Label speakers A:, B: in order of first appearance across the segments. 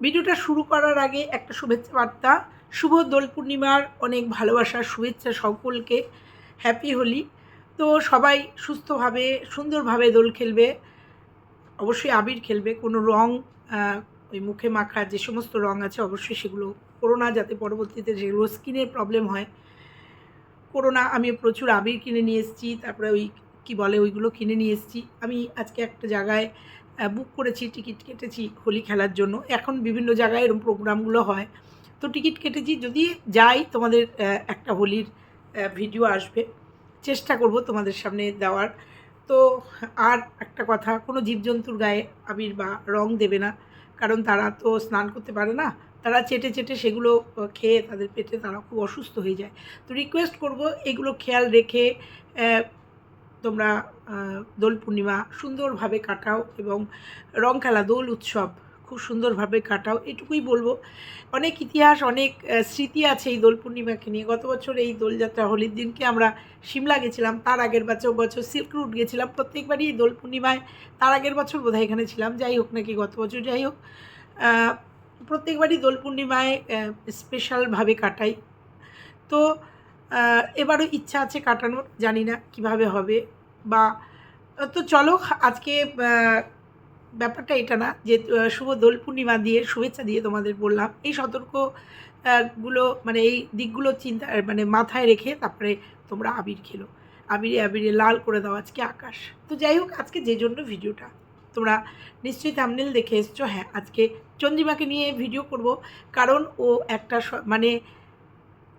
A: ভিডিওটা শুরু করার আগে একটা শুভেচ্ছা বার্তা। শুভ দোল পূর্ণিমার অনেক ভালোবাসার শুভেচ্ছা সকলকে। হ্যাপি হোলি তো সবাই সুস্থভাবে, সুন্দরভাবে দোল খেলবে। অবশ্যই আবির খেলবে। কোনো রং ওই মুখে মাখা যে সমস্ত রং আছে অবশ্যই সেগুলো করোনা যাতে পরবর্তীতে যেগুলো স্কিনের প্রবলেম হয়। করোনা আমি প্রচুর আবির কিনে নিয়ে এসেছি। তারপরে ওই, কি বলে, ওইগুলো কিনে নিয়ে এসেছি। আমি আজকে একটা জায়গায় বুক করেছি টিকিট কেটেছি হোলি খেলার জন্য। এখন বিভিন্ন জায়গায় এরকম প্রোগ্রামগুলো হয়। তো টিকিট কেটেছি, যদি যাই তোমাদের একটা হোলির ভিডিও আসবে, চেষ্টা করব তোমাদের সামনে দেওয়ার। তো আর একটা কথা, কোনো জীবজন্তুর গায়ে আবির বা রং দেবে না, কারণ তারা তো স্নান করতে পারে না। তারা চেটে চেটে সেগুলো খেয়ে তাদের পেটে তারা খুব অসুস্থ হয়ে যায়। তো রিকোয়েস্ট করব এগুলো খেয়াল রেখে তোমরা দোল পূর্ণিমা সুন্দরভাবে কাটাও এবং রং খেলা, দোল উৎসব খুব সুন্দরভাবে কাটাও, এটুকুই বলব। অনেক ইতিহাস, অনেক স্মৃতি আছে এই দোল পূর্ণিমাকে নিয়ে। গত বছর এই দোলযাত্রা, হোলির দিনকে আমরা সিমলা গেছিলাম, তার আগের বছর বছর সিল্ক রুট গেছিলাম। প্রত্যেকবারই এই দোল পূর্ণিমায় তার আগের বছর বোধহয় এখানে ছিলাম। যাই হোক নাকি গত বছর, যাই হোক প্রত্যেকবারই দোল পূর্ণিমায় স্পেশালভাবে কাটাই। তো এবারও ইচ্ছা আছে কাটানোর, জানি না কীভাবে হবে বা তো চলো, আজকে ব্যাপারটা এটা না যে শুভ দোল পূর্ণিমা দিয়ে, শুভেচ্ছা দিয়ে তোমাদের বললাম। এই সতর্কগুলো মানে এই দিকগুলো চিন্তা মানে মাথায় রেখে তারপরে তোমরা আবির খেলো। আবিরে আবিরে লাল করে দাও আজকে আকাশ। তো যাই হোক, আজকে যে জন্য ভিডিওটা। তোমরা নিশ্চয়ই থামনেল দেখে এসছো। হ্যাঁ আজকে চন্দ্রিমাকে নিয়ে ভিডিও করব। কারণ ও একটা মানে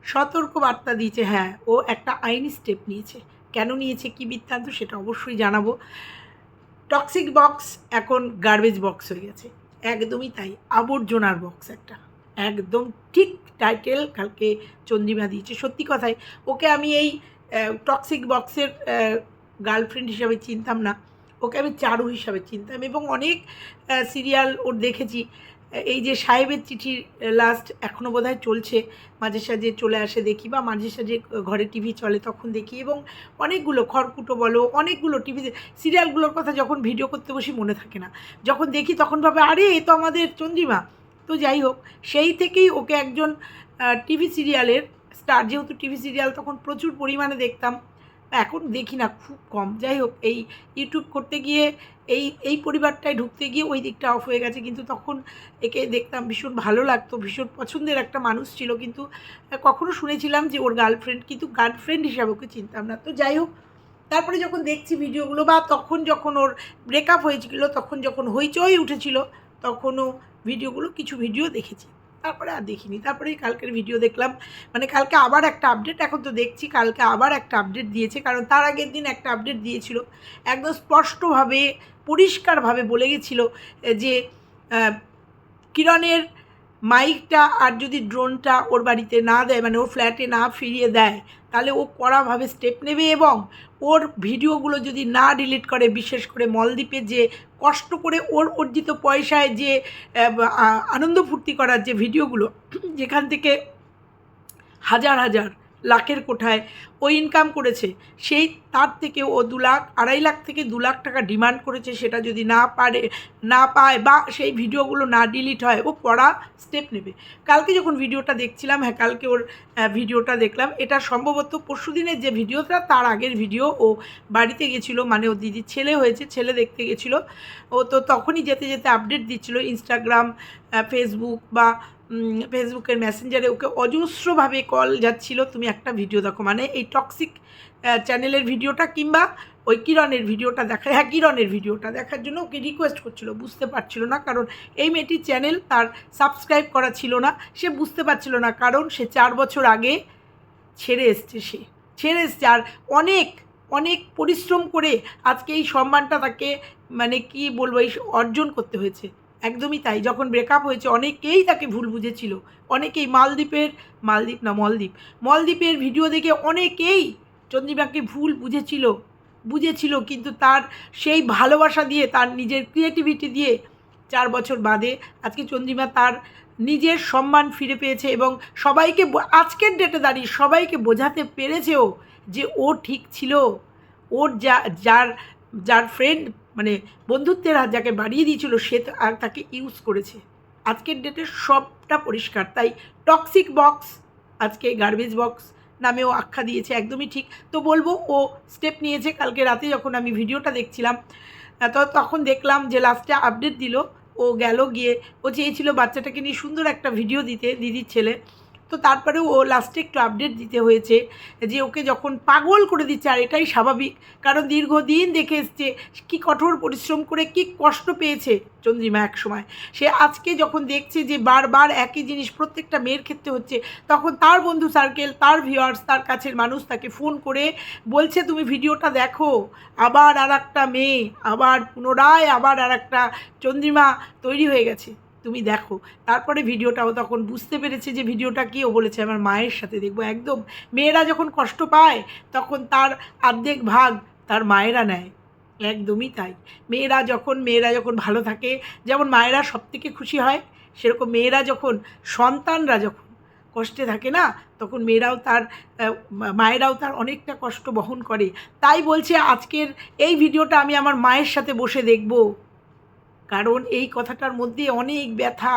A: সতর্ক বার্তা দিয়েছে হ্যাঁ ও একটা আইনি স্টেপ নিয়েছে। কেন নিয়েছে, কি বৃত্তান্ত সেটা অবশ্যই জানাব। টক্সিক বক্স এখন গার্বেজ বক্স হয়ে গেছে। একদমই তাই, আবর্জনার বক্স একটা। একদম ঠিক টাইটেল কালকে চন্দ্রিমা দিয়েছে। সত্যি কথাই, ওকে আমি এই টক্সিক বক্সের গার্লফ্রেন্ড হিসাবে চিনতাম না। ওকে আমি চারু হিসাবে চিনতাম এবং অনেক সিরিয়াল ওর দেখেছি। এই যে সাহেবের চিঠির লাস্ট এখনও বোধহয় চলছে। মাঝে সাঝে চলে আসে দেখি বা মাঝে সাঝে ঘরে টিভি চলে তখন দেখি এবং অনেকগুলো খড়কুটো বলো, অনেকগুলো টিভিতে সিরিয়ালগুলোর কথা যখন ভিডিও করতে বসি মনে থাকে না। যখন দেখি তখন ভাবে, আরে, এ তো আমাদের চন্দ্রিমা। তো যাই হোক, সেই থেকেই ওকে একজন টিভি সিরিয়ালের স্টার যেহেতু টিভি সিরিয়াল তখন প্রচুর পরিমাণে দেখতাম। এখন দেখি না, খুব কম। যাই হোক, এই ইউটিউব করতে গিয়ে, এই এই পরিবারটায় ঢুকতে গিয়ে ওই দিকটা অফ হয়ে গেছে। কিন্তু তখন একে দেখতাম ভীষণ ভালো লাগতো, ভীষণ পছন্দের একটা মানুষ ছিল। কিন্তু কখনো শুনেছিলাম যে ওর গার্লফ্রেন্ড কিন্তু গার্লফ্রেন্ড হিসাবে ওকে চিনতাম না। তো যাই হোক, তারপরে যখন দেখছি ভিডিওগুলো বা তখন যখন ওর ব্রেকআপ হয়েছিল, তখন যখন হইচই উঠেছিল, তখনও ভিডিওগুলো, কিছু ভিডিও দেখেছি। তারপরে আর দেখিনি। তারপরে কালকের ভিডিও দেখলাম। মানে কালকে আবার একটা আপডেট এখন তো দেখছি কালকে আবার একটা আপডেট দিয়েছে, কারণ তার আগের দিন একটা আপডেট দিয়েছিল। একদম স্পষ্টভাবে, পরিষ্কারভাবে বলে গেছিল যে কিরণের মাইকটা আর যদি ড্রোনটা ওর বাড়িতে না দেয় মানে ওর ফ্ল্যাটে না ফিরিয়ে দেয়, তাহলে ও কড়াভাবে স্টেপ নেবে এবং ওর ভিডিওগুলো যদি না ডিলিট করে, বিশেষ করে মলদ্বীপে যে কষ্ট করে ওর অর্জিত পয়সায় যে আনন্দ ফুর্তি করার যে ভিডিওগুলো, যেখান থেকে হাজার হাজার লাখের কোঠায় ও ইনকাম করেছে, সেই তার থেকে ও দু লাখ, আড়াই লাখ থেকে দু লাখ টাকা ডিমান্ড করেছে, সেটা যদি না পারে, না পায় বা সেই ভিডিওগুলো না ডিলিট হয়, ও পড়া স্টেপ নেবে। কালকে যখন ভিডিওটা দেখছিলাম হ্যাঁ কালকে ওর ভিডিওটা দেখলাম, এটা সম্ভবত পরশু দিনের যে ভিডিওটা, তার আগের ভিডিও ও বাড়িতে গেছিল মানে ও দিদির ছেলে হয়েছে, ছেলে দেখতে গেছিল, ও তো তখনই যেতে যেতে আপডেট দিচ্ছিল ইনস্টাগ্রাম ফেসবুক বা ফেসবুকের মেসেঞ্জারে ওকে অজস্রভাবে কল যাচ্ছিল, তুমি একটা ভিডিও দেখো। মানে এই টক্সিক চ্যানেলের ভিডিওটা কিংবা ওই কিরণের ভিডিওটা দেখা হ্যাঁ কিরণের ভিডিওটা দেখার জন্য ওকে রিকোয়েস্ট করছিল, বুঝতে পারছিল না। কারণ এই মেয়েটির চ্যানেল তার সাবস্ক্রাইব করা ছিল না, সে বুঝতে পারছিল না। কারণ সে চার বছর আগে ছেড়ে এসছে সে, ছেড়ে এসছে। আর অনেক অনেক পরিশ্রম করে আজকে এই সম্মানটা তাকে মানে কি বলব, এই অর্জন করতে হয়েছে। একদমই তাই। যখন ব্রেকআপ হয়েছে, অনেকেই তাকে ভুল বুঝেছিল। অনেকেই মালদ্বীপের, মালদ্বীপ না, মলদ্বীপ। মলদ্বীপের ভিডিও দেখে অনেকেই চন্দ্রিমাকে ভুল বুঝেছিল বুঝেছিল, কিন্তু তার সেই ভালোবাসা দিয়ে, তার নিজের ক্রিয়েটিভিটি দিয়ে চার বছর বাদে আজকে চন্দ্রিমা তার নিজের সম্মান ফিরে পেয়েছে এবং সবাইকে আজকের ডেটে দাঁড়িয়ে সবাইকে বোঝাতে পেরেছেও যে ও ঠিক ছিল। ওর যা যার যার ফ্রেন্ড মানে বন্ধুত্বের হাত যাকে বাড়িয়ে দিয়েছিল, সে আর তাকে ইউজ করেছে। আজকের ডেটে সবটা পরিষ্কার। তাই টক্সিক বক্স আজকে গার্বেজ বক্স নামেও আখ্যা দিয়েছে, একদমই ঠিক। তো বলব, ও স্টেপ নিয়েছে কালকে রাতে যখন আমি ভিডিওটা দেখছিলাম। তো তখন দেখলাম যে লাস্টে আপডেট দিল। ও গেল গিয়ে, ও চেয়েছিল বাচ্চাটাকে নিয়ে সুন্দর একটা ভিডিও দিতে, দিদির ছেলে। তো তারপরেও ও লাস্টে একটু আপডেট দিতে হয়েছে যে ওকে যখন পাগল করে দিচ্ছে, আর এটাই স্বাভাবিক। কারণ দীর্ঘদিন দেখে এসছে কি কঠোর পরিশ্রম করে কি কষ্ট পেয়েছে চন্দ্রিমা এক সময়। সে আজকে যখন দেখছে যে বারবার একই জিনিস প্রত্যেকটা মেয়ের ক্ষেত্রে হচ্ছে, তখন তার বন্ধু সার্কেল তার ভিউয়ার্স তার কাছের মানুষ তাকে ফোন করে বলছে, তুমি ভিডিওটা দেখো, আবার আর একটা মেয়ে, আবার পুনরায় আবার আর একটা চন্দ্রিমা তৈরি হয়ে গেছে। তুমি দেখো। তারপরে ভিডিওটাও তখন বুঝতে পেরেছে যে ভিডিওটা কি, ও বলেছে, আমার মায়ের সাথে দেখব। একদম, মেয়েরা যখন কষ্ট পায়, তখন তার অর্ধেক ভাগ তার মায়েরা নেয়। একদমই তাই। মেয়েরা যখন মেয়েরা যখন ভালো থাকে, যেমন মায়েরা সব থেকে খুশি হয়, সেরকম মেয়েরা যখন, সন্তানরা যখন কষ্টে থাকে না, তখন মেয়েরাও তার মায়েরাও তার অনেকটা কষ্ট বহন করে। তাই বলছে, আজকের এই ভিডিওটা আমি আমার মায়ের সাথে বসে দেখব। কারণ এই কথাটার মধ্যে অনেক ব্যথা,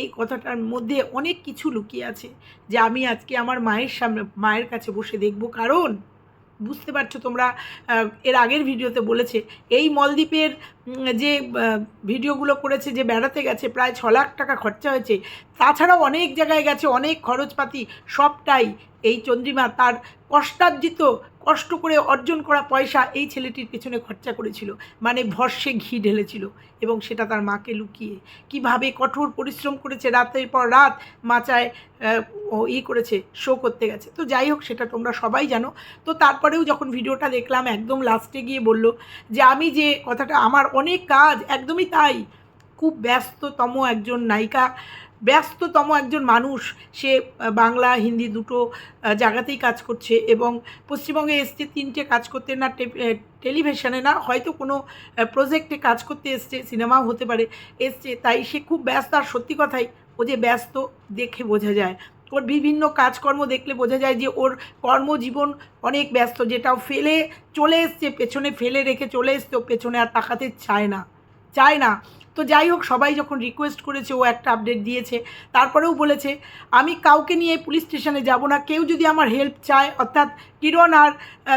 A: এই কথাটার মধ্যে অনেক কিছু লুকিয়ে আছে যে আমি আজকে আমার মায়ের সামনে, মায়ের কাছে বসে দেখব। কারণ বুঝতে পারছ তোমরা এর আগের ভিডিওতে বলেছে, এই মলদ্বীপের যে ভিডিওগুলো করেছে যে বেড়াতে গেছে, প্রায় ছ লাখ টাকা খরচা হয়েছে, তাছাড়াও অনেক জায়গায় গেছে, অনেক খরচপাতি, সবটাই এই চন্দ্রিমা তার কষ্টার্জিত কষ্ট করে অর্জন করা পয়সা এই ছেলেটির পেছনে খরচা করেছিল। মানে ভর্ষে ঘি ঢেলেছিল এবং সেটা তার মাকে লুকিয়ে। কীভাবে কঠোর পরিশ্রম করেছে, রাতের পর রাত মাচায় ই করেছে শো করতে গেছে। তো যাই হোক, সেটা তোমরা সবাই জানো। তো তারপরেও যখন ভিডিওটা দেখলাম, একদম লাস্টে গিয়ে বলল যে, আমি যে কথাটা, আমার অনেক কাজ, একদমই তাই। খুব ব্যস্ততম একজন নায়িকা ব্যস্ততম একজন মানুষ। সে বাংলা, হিন্দি দুটো জায়গাতেই কাজ করছে এবং পশ্চিমবঙ্গে এসছে তিনটে কাজ করতে না টেলিভিশনে না, হয়তো কোনো প্রজেক্টে কাজ করতে এসছে, সিনেমাও হতে পারে, এসছে, তাই সে খুব ব্যস্ত আর সত্যি কথাই, ও যে ব্যস্ত দেখে বোঝা যায়। ওর বিভিন্ন কাজকর্ম দেখলে বোঝা যায় যে ওর কর্মজীবন অনেক ব্যস্ত, যেটাও ফেলে চলে এসছে, পেছনে ফেলে রেখে চলে এসছে পেছনে আর তাকাতে চায় না চায় না। তো যাই হোক, সবাই যখন রিকোয়েস্ট করেছে, ও একটা আপডেট দিয়েছে। তারপরেও বলেছে, আমি কাউকে নিয়ে পুলিশ স্টেশনে যাব না। কেউ যদি আমার হেল্প চায়, অর্থাৎ কিরণ আর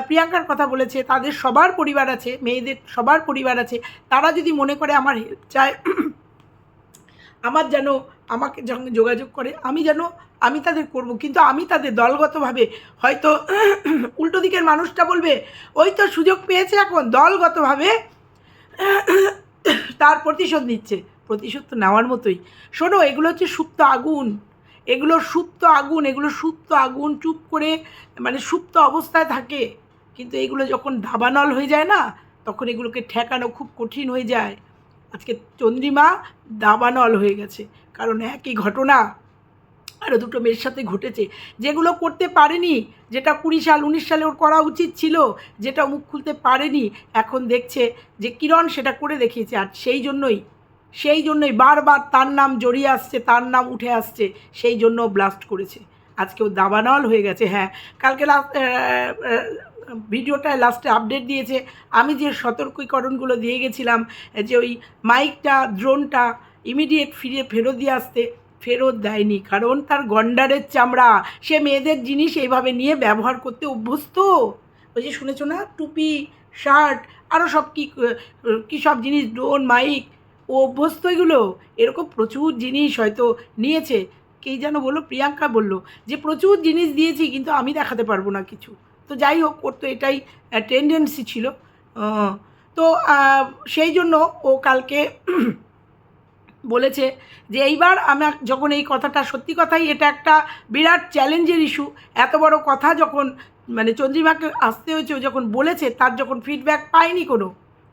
A: প্রিয়াঙ্কার কথা বলেছে, তাদের সবার পরিবার আছে, মেয়েদের সবার পরিবার আছে। তারা যদি মনে করে আমার হেল্প চায়, আমার যেন, আমাকে যখন যোগাযোগ করে, আমি যেন, আমি তাদের করব। কিন্তু আমি তাদের দলগতভাবে হয়তো উল্টো দিকের মানুষটা বলবে, ওই তো সুযোগ পেয়েছে এখন, দলগতভাবে তার প্রতিশোধ নিচ্ছে। প্রতিশোধ তো নেওয়ার মতোই। শোনো, এগুলো হচ্ছে সুপ্ত আগুন। এগুলো সুপ্ত আগুন, এগুলো সুপ্ত আগুন চুপ করে মানে সুপ্ত অবস্থায় থাকে। কিন্তু এগুলো যখন দাবানল হয়ে যায় না, তখন এগুলোকে ঠেকানো খুব কঠিন হয়ে যায়। আজকে চন্দ্রিমা দাবানল হয়ে গেছে। কারণ একই ঘটনা। আরও দুটো মেয়ের সাথে ঘটেছে। যেগুলো করতে পারেনি, যেটা কুড়ি সাল, উনিশ সালে ওর করা উচিত ছিল, যেটা মুখ খুলতে পারেনি, এখন দেখছে যে কিরণ সেটা করে দেখিয়েছে। আর সেই জন্যই সেই জন্যই বারবার তার নাম জড়িয়ে আসছে, তার নাম উঠে আসছে, সেই জন্য ব্লাস্ট করেছে। আজকে ও দাবানল হয়ে গেছে হ্যাঁ। কালকে লাস্ট ভিডিওটায় লাস্টে আপডেট দিয়েছে। আমি যে সতর্কীকরণগুলো দিয়ে গেছিলাম, যে ওই মাইকটা ড্রোনটা ইমিডিয়েট ফিরে ফেরত দিয়ে আসতে ফেরত দেয়নি, কারণ তার গন্ডারের চামড়া। সে মেয়েদের জিনিস এইভাবে নিয়ে ব্যবহার করতে অভ্যস্ত। ওই যে শুনেছো না? টুপি, শার্ট আরও সব কী কী সব জিনিস, ড্রোন, মাইক। ও অভ্যস্ত এগুলো? এরকম প্রচুর জিনিস হয়তো নিয়েছে। কেই যেন বলল, প্রিয়াঙ্কা বলল, যে প্রচুর জিনিস দিয়েছি, কিন্তু আমি দেখাতে পারব না কিছু। তো যাই হোক, ওর তো এটাই টেন্ডেন্সি ছিল। তো সেই জন্য ও কালকে বলেছে যে এইবার আমার যখন এই কথাটা, সত্যি কথাই এটা একটা বিরাট চ্যালেঞ্জের ইস্যু এত বড় কথা যখন মানে চন্দ্রিমাকে আসতে হয়েছে যখন বলেছে, তার যখন ফিডব্যাক পায়নি কোনো,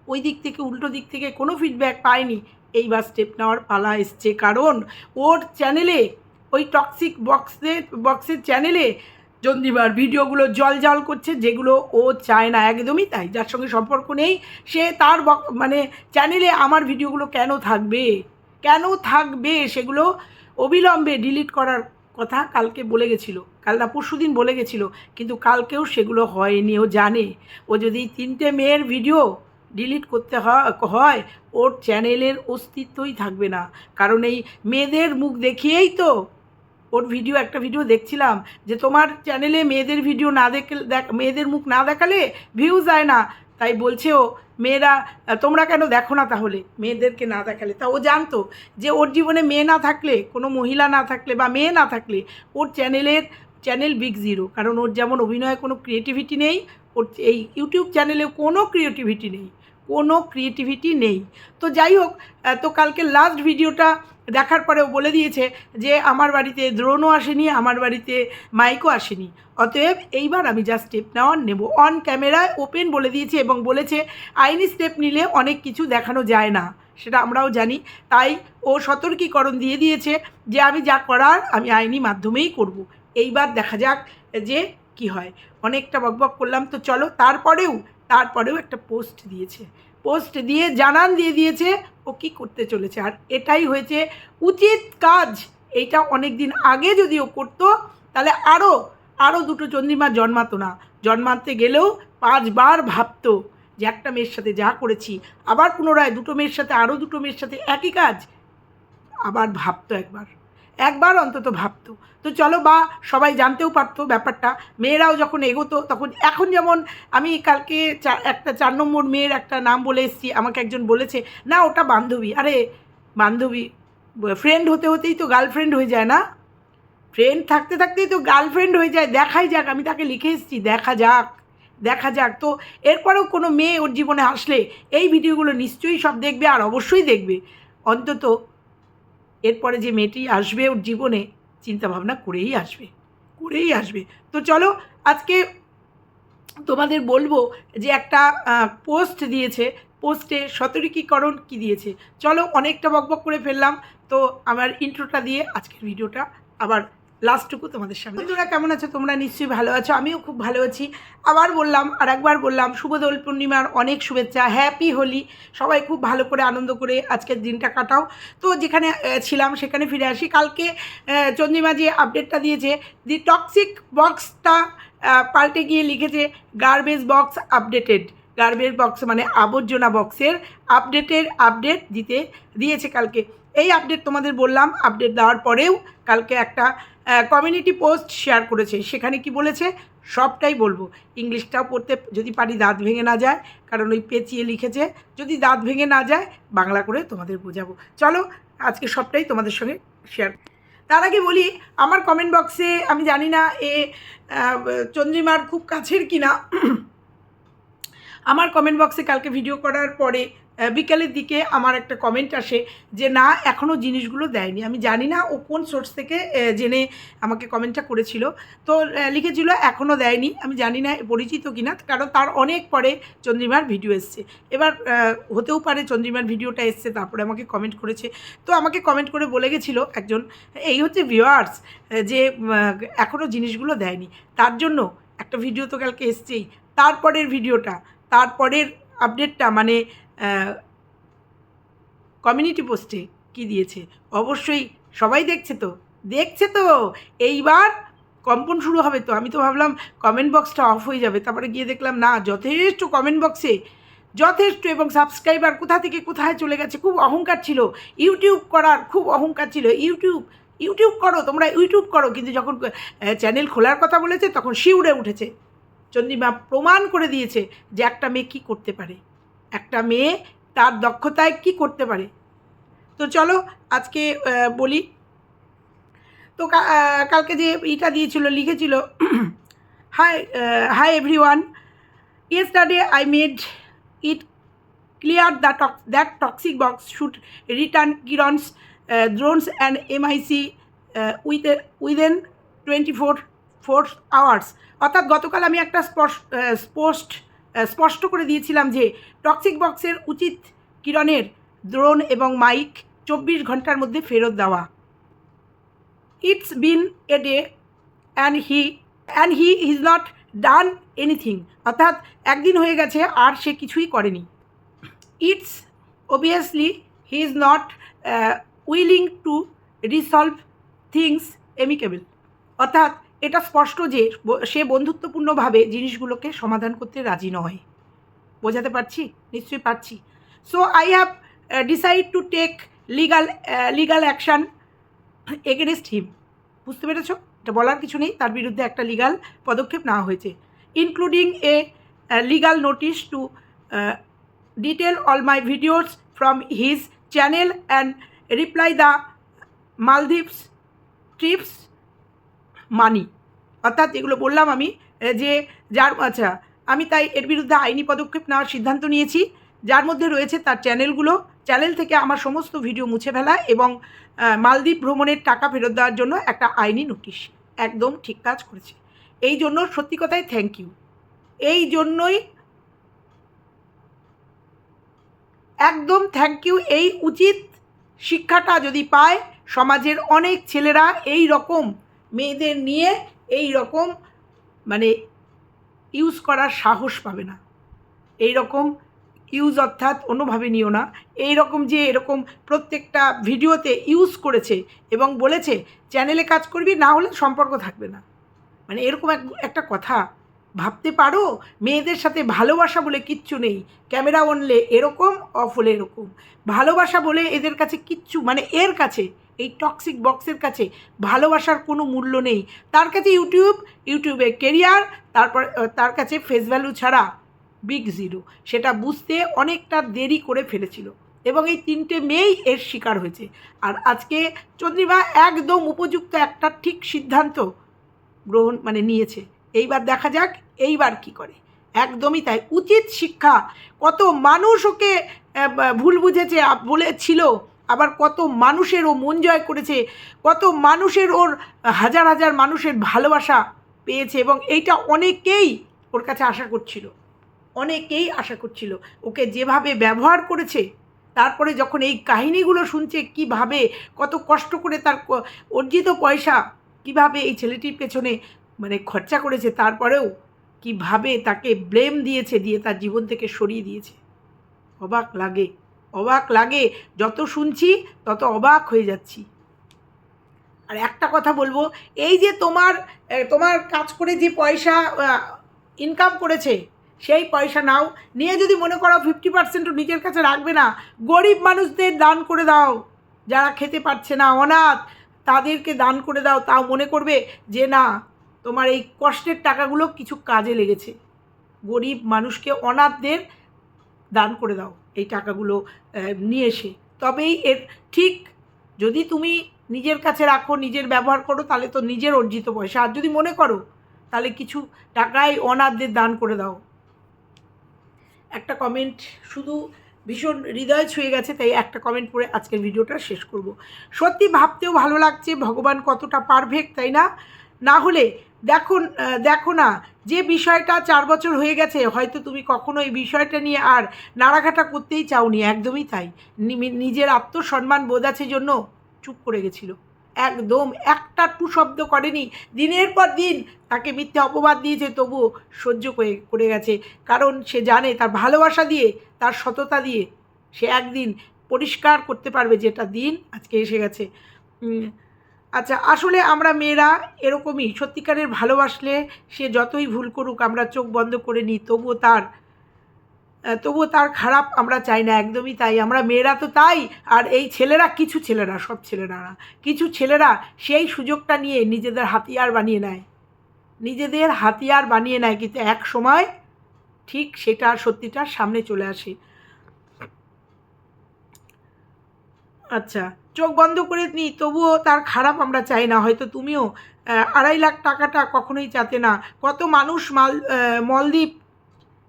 A: ওই দিক থেকে, উল্টো দিক থেকে কোনো ফিডব্যাক পায়নি, এইবার স্টেপ নেওয়ার পালা এসছে। কারণ ওর চ্যানেলে ওই টক্সিক বক্সের বক্সের চ্যানেলে চন্দ্রিমার ভিডিওগুলো জল জল করছে, যেগুলো ও চায় না। একদমই তাই, যার সঙ্গে সম্পর্ক নেই। সে তার মানে চ্যানেলে আমার ভিডিওগুলো কেন থাকবে? কেন থাকবে সেগুলো অবিলম্বে ডিলিট করার কথা কালকে বলে গেছিল। কাল না পরশু দিন বলে গেছিল, কিন্তু কালকেও সেগুলো হয়নি, ও জানে। ও যদি তিনটে মেয়ের ভিডিও ডিলিট করতে হয়, ওর চ্যানেলের অস্তিত্বই থাকবে না। কারণ এই মেয়েদের মুখ দেখিয়েই তো ওর ভিডিও একটা ভিডিও দেখছিলাম যে তোমার চ্যানেলে মেয়েদের ভিডিও না দেখে দেখ- মেয়েদের মুখ না দেখালে ভিউজ যায় না। তাই বলছে ও, মেয়েরা তোমরা কেন দেখো না তাহলে? মেয়েদেরকে না দেখালে? তা ও জানতো যে ওর জীবনে মেয়ে না থাকলে, কোনো মহিলা না থাকলে বা মেয়ে না থাকলে ওর চ্যানেলের চ্যানেল বিগ জিরো কারণ ওর যেমন অভিনয়ে কোনো ক্রিয়েটিভিটি নেই, ওর এই ইউটিউব চ্যানেলে কোনো ক্রিয়েটিভিটি নেই, কোনো ক্রিয়েটিভিটি নেই। তো যাই হোক তো কালকে লাস্ট ভিডিওটা দেখার পরে ও বলে দিয়েছে যে আমার বাড়িতে দ্রোণও আসেনি, আমার বাড়িতে মাইকও আসেনি। অতএব এইবার আমি যা স্টেপ নেওয়ার নেব। অন ক্যামেরায় ওপেন বলে দিয়েছে এবং বলেছে, আইনি স্টেপ নিলে অনেক কিছু দেখানো যায় না। সেটা আমরাও জানি। তাই ও সতর্কীকরণ দিয়ে দিয়েছে যে আমি যা করার আমি আইনি মাধ্যমেই করব। এইবার দেখা যাক যে কি হয়। অনেকটা বকবক করলাম। তো চলো, তারপরেও তারপরেও একটা পোস্ট দিয়েছে। পোস্ট দিয়ে জানান দিয়ে দিয়েছে, ও কি করতে চলেছে? আর এটাই হয়েছে উচিত কাজ। এইটা অনেক দিন আগে যদি ও করতো, তাহলে আরও আরও দুটো চন্দ্রিমা জন্মাতো না। জন্মাতে গেলেও পাঁচবার ভাবতো যে একটা মেয়ের সাথে যা করেছি। আবার পুনরায় দুটো মেয়ের সাথে আরও দুটো মেয়ের সাথে, একই কাজ। আবার ভাবতো একবার। একবার অন্তত ভাবতো। তো চলো বা, সবাই জানতেও পারতো ব্যাপারটা। মেয়েরাও যখন এগোতো, তখন এখন যেমন আমি কালকে একটা চার নম্বর মেয়ের একটা নাম বলে এসেছি, আমাকে একজন বলেছে, না, ওটা বান্ধবী। আরে, বান্ধবী ফ্রেন্ড হতে হতেই তো গার্লফ্রেন্ড হয়ে যায় না। ফ্রেন্ড থাকতে থাকতেই তো গার্লফ্রেন্ড হয়ে যায়। দেখাই যাক, আমি তাকে লিখে এসেছি, দেখা যাক দেখা যাক। তো এরপরেও কোনো মেয়ে ওর জীবনে আসলে এই ভিডিওগুলো নিশ্চয়ই সব দেখবে আর অবশ্যই দেখবে। অন্তত এরপরে যে মেয়েটি আসবে ওর জীবনে, চিন্তাভাবনা করেই আসবে করেই আসবে। তো চলো, আজকে তোমাদের বলব যে একটা পোস্ট দিয়েছে। পোস্টে সতর্কীকরণ কি দিয়েছে? চলো, অনেকটা বকবক করে ফেললাম। তো আমার ইন্ট্রোটা দিয়ে আজকের ভিডিওটা আবার লাস্টটুকু তোমাদের সামনে। বন্ধুরা কেমন আছো? তোমরা নিশ্চয়ই ভালো আছো। আমিও খুব ভালো আছি। আবার বললাম, আর একবার বললাম, শুভ দোল পূর্ণিমার অনেক শুভেচ্ছা। হ্যাপি হোলি সবাই খুব ভালো করে, আনন্দ করে আজকের দিনটা কাটাও। তো যেখানে ছিলাম, সেখানে ফিরে আসি। কালকে চন্দ্রিমা যে আপডেটটা দিয়েছে, দি টক্সিক বক্সটা পাল্টে গিয়ে লিখেছে garbage box updated garbage box মানে আবর্জনা বক্সের আপডেটের আপডেট দিতে, দিয়েছে কালকে। এই আপডেট তোমাদের বললাম আপডেট দেওয়ার পরেও কালকে একটা কমিউনিটি পোস্ট শেয়ার করেছে। সেখানে কি বলেছে? সবটাই বলব। ইংলিশটাও পড়তে যদি পারি দাঁত ভেঙে না যায়, কারণ ওই পেঁচিয়ে লিখেছে। যদি দাঁত ভেঙে না যায়, বাংলা করে তোমাদের বোঝাবো। চলো, আজকে সবটাই তোমাদের সঙ্গে শেয়ার তার আগে বলি, আমার কমেন্ট বক্সে আমি জানি না এ চন্দ্রিমার খুব কাছের কিনা। আমার কমেন্ট বক্সে কালকে ভিডিও করার পরে বিকালের দিকে আমার একটা কমেন্ট আসে যে, না এখনও জিনিসগুলো দেয়নি। আমি জানি না ও কোন সোর্স থেকে জেনে আমাকে কমেন্টটা করেছিল। তো লিখেছিল এখনও দেয়নি। আমি জানি না পরিচিত কিনা, কারণ তার অনেক পরে চন্দ্রিমার ভিডিও এসছে। এবার হতেও পারে চন্দ্রিমার ভিডিওটা এসছে, তারপরে আমাকে কমেন্ট করেছে। তো, আমাকে কমেন্ট করে বলে গেছিল একজন, এই হচ্ছে ভিউয়ার্স যে এখনও জিনিসগুলো দেয়নি। তার জন্য একটা ভিডিও তো কালকে এসছেই। তারপরের ভিডিওটা তারপরের আপডেটটা মানে কমিউনিটি পোস্টে কি দিয়েছে? অবশ্যই সবাই দেখছে তো। দেখছে তো! এইবার কম্পন শুরু হবে তো। আমি তো ভাবলাম কমেন্ট বক্সটা অফ হয়ে যাবে। তারপরে গিয়ে দেখলাম, না, যথেষ্ট কমেন্ট বক্সে যথেষ্ট এবং সাবস্ক্রাইবার কোথা থেকে কোথায় চলে গেছে, খুব অহংকার ছিল। ইউটিউব করার খুব অহংকার ছিল। ইউটিউব ইউটিউব করো, তোমরা ইউটিউব করো। কিন্তু যখন চ্যানেল খোলার কথা বলেছে, তখন শিউড়ে উঠেছে। চন্দ্রিমা প্রমাণ করে দিয়েছে যে একটা মেয়ে কী করতে পারে। একটা মেয়ে তার দক্ষতায় কি করতে পারে? তো চলো আজকে বলি। তো কালকে যে ইটা দিয়েছিল, লিখেছিল hi hi every one yesterday I made it clear the talk that toxic box should return Kiran's drones and MIC with within twenty four four hours অর্থাৎ গতকাল আমি একটা স্পষ্ট স্পষ্ট স্পষ্ট করে দিয়েছিলাম যে টক্সিক বক্সের উচিত কিরণের দ্রোণ এবং মাইক চব্বিশ ঘণ্টার মধ্যে ফেরত দেওয়া। It's been a day and he and he is not done anything অর্থাৎ একদিন হয়ে গেছে, আর সে কিছুই করেনি। It's obviously he is not willing to resolve things amicable অর্থাৎ এটা স্পষ্ট যে সে বন্ধুত্বপূর্ণভাবে জিনিসগুলোকে সমাধান করতে রাজি নয়। বোঝাতে পারছি? নিশ্চয়ই পারছি। So I have decide to take legal legal action against him বুঝতে পেরেছ? এটা বলার কিছু নেই। তার বিরুদ্ধে একটা লিগাল পদক্ষেপ নেওয়া হয়েছে। Including a legal notice to detail all my videos from his channel and reply the Maldives trips money. অর্থাৎ এগুলো বললাম আমি যে যার আচ্ছা আমি তাই এর বিরুদ্ধে আইনি পদক্ষেপ নেওয়ার সিদ্ধান্ত নিয়েছি। যার মধ্যে রয়েছে তার চ্যানেলগুলো। চ্যানেল থেকে আমার সমস্ত ভিডিও মুছে ফেলা এবং মালদ্বীপ ভ্রমণের টাকা ফেরত দেওয়ার জন্য একটা আইনি নোটিশ। একদম ঠিক কাজ করেছে। এই জন্য সত্যি কথাই থ্যাংক ইউ এই জন্যই একদম থ্যাংক ইউ এই উচিত শিক্ষাটা যদি পায় সমাজের অনেক ছেলেরা এই রকম মেয়েদের নিয়ে এই রকম মানে ইউজ করার সাহস পাবে না। এই রকম ইউজ অর্থাৎ অন্যভাবে নিও না। এই রকম যে এরকম প্রত্যেকটা ভিডিওতে ইউজ করেছে এবং বলেছে চ্যানেলে কাজ করবি, না হলে সম্পর্ক থাকবে না। মানে এরকম এক, একটা কথা। ভাবতে পারো, মেয়েদের সাথে ভালোবাসা বলে কিচ্ছু নেই। ক্যামেরা অনলে এরকম অফ হলে এরকম। ভালোবাসা বলে এদের কাছে কিচ্ছু মানে এর কাছে এই টক্সিক বক্সের কাছে ভালোবাসার কোনো মূল্য নেই। তার কাছে ইউটিউব ইউটিউবে কেরিয়ার তারপর তার কাছে ফেস ভ্যালু ছাড়া বিগ জিরো সেটা বুঝতে অনেকটা দেরি করে ফেলেছিল এবং এই তিনটে মেয়েই এর শিকার হয়েছে। আর আজকে চন্দ্রিমা একদম উপযুক্ত একটা ঠিক সিদ্ধান্ত গ্রহণ মানে নিয়েছে। এইবার দেখা যাক, এইবার কি করে। একদমই তাই। উচিত শিক্ষা। কত মানুষ ওকে ভুল বুঝেছে বলেছিল আবার কত মানুষের ও মন জয় করেছে, কত মানুষের ওর হাজার হাজার মানুষের ভালোবাসা পেয়েছে এবং এইটা অনেকেই ওর কাছে আশা করছিল, অনেকেই আশা করছিল। ওকে যেভাবে ব্যবহার করেছে, তারপরে যখন এই কাহিনীগুলো শুনছে কীভাবে, কত কষ্ট করে তার অর্জিত পয়সা কীভাবে এই ছেলেটির পেছনে মানে খরচা করেছে, তারপরেও কীভাবে তাকে ব্লেম দিয়েছে, দিয়ে তার জীবন থেকে সরিয়ে দিয়েছে। অবাক লাগে। অবাক লাগে। যত শুনছি, তত অবাক হয়ে যাচ্ছি। আর একটা কথা বলব, এই যে তোমার তোমার কাজ করে যে পয়সা ইনকাম করেছে, সেই পয়সা নাও। নিয়ে যদি মনে করো ফিফটি পার্সেন্টও নিজের কাছে রাখবে না, গরিব মানুষদের দান করে দাও। যারা খেতে পারছে না, অনাথ, তাদেরকে দান করে দাও। তাও মনে করবে যে না, তোমার এই কষ্টের টাকাগুলো কিছু কাজে লেগেছে। গরিব মানুষকে, অনাথদের দান করে দাও, এই টাকাগুলো নিয়ে এসে। তবেই এর ঠিক যদি তুমি নিজের কাছে রাখো, নিজের ব্যবহার করো, তাহলে তো নিজের অর্জিত পয়সা। আর যদি মনে করো, তাহলে কিছু টাকাই অনাথদের দান করে দাও। একটা কমেন্ট শুধু ভীষণ হৃদয় ছুঁয়ে গেছে, তাই একটা কমেন্ট পড়ে আজকের ভিডিওটা শেষ করব। সত্যি ভাবতেও ভালো লাগছে, ভগবান কতটা পারফেক্ট তাই না? না হলে দেখো দেখো না, যে বিষয়টা চার বছর হয়ে গেছে, হয়তো তুমি কখনো এই বিষয়টা নিয়ে আর নাড়াঘাটা করতেই চাওনি, একদমই তাই। নিজের আত্মসম্মান বোধ আছে জন্য চুপ করে গেছিল। একদম, একটা টু শব্দ করেনি। দিনের পর দিন তাকে মিথ্যে অপবাদ দিয়েছে তবুও সহ্য করে করে গেছে। কারণ সে জানে তার ভালোবাসা দিয়ে, তার সততা দিয়ে সে একদিন পরিষ্কার করতে পারবে যেটা দিন আজকে এসে গেছে। আচ্ছা আসলে আমরা মেয়েরা এরকমই, সত্যিকারের ভালোবাসলে সে যতই ভুল করুক আমরা চোখ বন্ধ করে নিই, তবুও তার তবুও তার খারাপ আমরা চাই না, একদমই তাই। আমরা মেয়েরা তো তাই, আর এই ছেলেরা কিছু ছেলেরা, সব ছেলেরা না। কিছু ছেলেরা সেই সুযোগটা নিয়ে নিজেদের হাতিয়ার বানিয়ে নেয়। নিজেদের হাতিয়ার বানিয়ে নেয়, কিন্তু এক সময় ঠিক সেটা সত্যিটার সামনে চলে আসে। আচ্ছা চোখ বন্ধ করে নিই তবুও তার খারাপ আমরা চাই না। হয়তো তুমিও আড়াই লাখ টাকাটা কখনোই চাতে না। কত মানুষ মাল মলদ্বীপ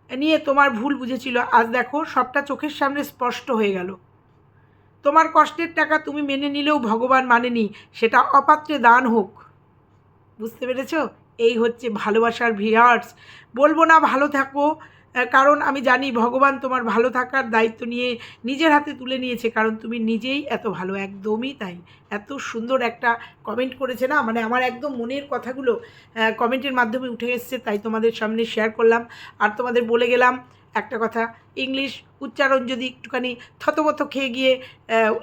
A: নিয়ে তোমার ভুল বুঝেছিল। আজ দেখো, সবটা চোখের সামনে স্পষ্ট হয়ে গেল। তোমার কষ্টের টাকা তুমি মেনে নিলেও ভগবান মানেনি। সেটা অপাত্রে দান হোক। বুঝতে পেরেছ? এই হচ্ছে ভালোবাসার ভিয়ার্স বলব না, ভালো থাকো। কারণ আমি জানি ভগবান তোমার ভালো থাকার দায়িত্ব নিয়ে নিজের হাতে তুলে নিয়েছে, কারণ তুমি নিজেই এত ভালো, একদমই তাই। এত সুন্দর একটা কমেন্ট করেছে না? মানে আমার একদম মনের কথাগুলো কমেন্টের মাধ্যমে উঠে এসছে, তাই তোমাদের সামনে শেয়ার করলাম। আর তোমাদের বলে গেলাম একটা কথা ইংলিশ উচ্চারণ যদি একটুখানি থতমত খেয়ে গিয়ে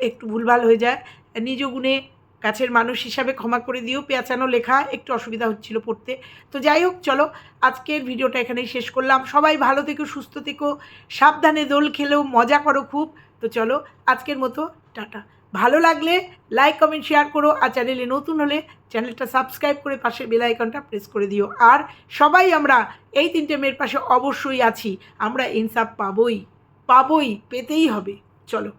A: একটু ভুলভাল হয়ে যায় নিজ গুণে কাছের মানুষ হিসাবে ক্ষমা করে দিও, পেঁচানো লেখা একটু অসুবিধা হচ্ছিল পড়তে। তো যাই হোক, চলো, আজকের ভিডিওটা এখানেই শেষ করলাম। সবাই ভালো থেকো, সুস্থ থেকো, সাবধানে দোল খেলেও মজা করো খুব। তো চলো, আজকের মতো, টাটা। ভালো লাগলে লাইক কমেন্ট শেয়ার করো আর চ্যানেলে নতুন হলে চ্যানেলটা সাবস্ক্রাইব করে পাশে বেল আইকনটা প্রেস করে দিও। আর সবাই আমরা এই তিনটে মেয়ের পাশে অবশ্যই আছি। আমরা ইনসাফ পাবই পাবই, পেতেই হবে। চলো।